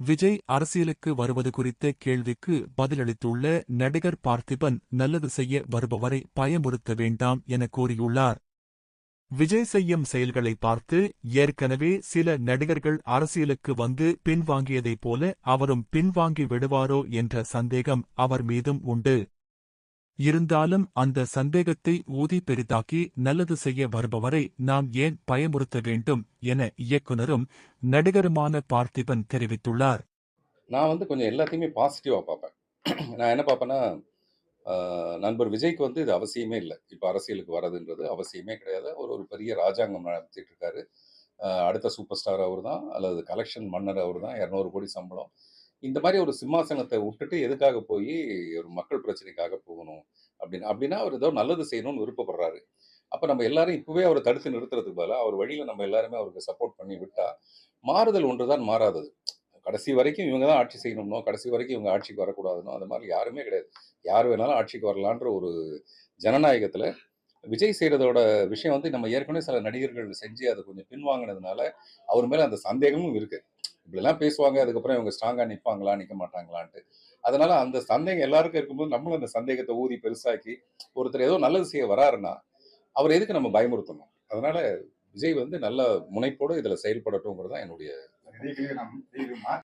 விஜய் அரசியலுக்கு வருவது குறித்த கேள்விக்கு பதிலளித்துள்ள நடிகர் பார்த்திபன் நல்லது செய்ய வருபவரை பயமுறுத்த வேண்டாம் என கூறியுள்ளார். விஜய் செய்யும் செயல்களை பார்த்து ஏற்கனவே சில நடிகர்கள் அரசியலுக்கு வந்து பின்வாங்கியதைப் போல அவரும் பின்வாங்கி விடுவாரோ என்ற சந்தேகம் அவர் மீதும் உண்டு. இருந்தாலும் அந்த சந்தேகத்தை ஊதி பெரிதாக்கி நல்லது செய்ய வருபவரை நாம் ஏன் பயமுறுத்த வேண்டும் என இயக்குனரும் நடிகருமான பார்த்திபன் தெரிவித்துள்ளார். நான் வந்து கொஞ்சம் எல்லாத்தையுமே பாசிட்டிவாக பார்ப்பேன். நான் என்ன பார்ப்பேன்னா நண்பர் விஜய்க்கு வந்து இது அவசியமே இல்லை. இப்போ அரசியலுக்கு வர்றதுன்றது அவசியமே கிடையாது. அவர் ஒரு பெரிய ராஜாங்கம் நடத்திட்டு இருக்காரு. அடுத்த சூப்பர் ஸ்டார் அவர் தான் அல்லது கலெக்ஷன் மன்னர் அவர் தான் இரநூறு கோடி சம்பளம். இந்த மாதிரி ஒரு சிம்மாசனத்தை விட்டுட்டு எதுக்காக போய் ஒரு மக்கள் பிரச்சனைக்காக போகணும் அப்படின்னு அப்படின்னா அவர் ஏதோ நல்லது செய்யணும்னு விருப்பப்படுறாரு. அப்போ நம்ம எல்லாரும் இப்போவே அவரை தடுத்து நிறுத்துறதுக்கு பதிலாக அவர் வழியில் நம்ம எல்லாருமே அவருக்கு சப்போர்ட் பண்ணி விட்டா மாறுதல் ஒன்று தான் மாறாதது. கடைசி வரைக்கும் இவங்க தான் ஆட்சி செய்யணும்னோ கடைசி வரைக்கும் இவங்க ஆட்சிக்கு வரக்கூடாதுனோ அந்த மாதிரி யாருமே கிடையாது. யார் வேணாலும் ஆட்சிக்கு வரலான்ற ஒரு ஜனநாயகத்தில் விஜய் செய்கிறதோட விஷயம் வந்து நம்ம ஏற்கனவே சில நடிகர்கள் செஞ்சு அதை கொஞ்சம் பின்வாங்கினதுனால அவர் மேலே அந்த சந்தேகமும் இருக்கு. இப்படிலாம் பேசுவாங்க அதுக்கப்புறம் இவங்க ஸ்ட்ராங்காக நிற்பாங்களா நிற்க மாட்டாங்களான்ட்டு. அதனால அந்த சந்தேகம் எல்லாருக்கும் இருக்கும்போது நம்மளும் அந்த சந்தேகத்தை ஊதி பெருசாக்கி ஒருத்தர் ஏதோ நல்லது செய்ய வராருன்னா அவர் எதுக்கு நம்ம பயமுறுத்தணும்? அதனால விஜய் வந்து நல்ல முனைப்போடு இதில் செயல்படட்டும்ங்கிறது தான் என்னுடைய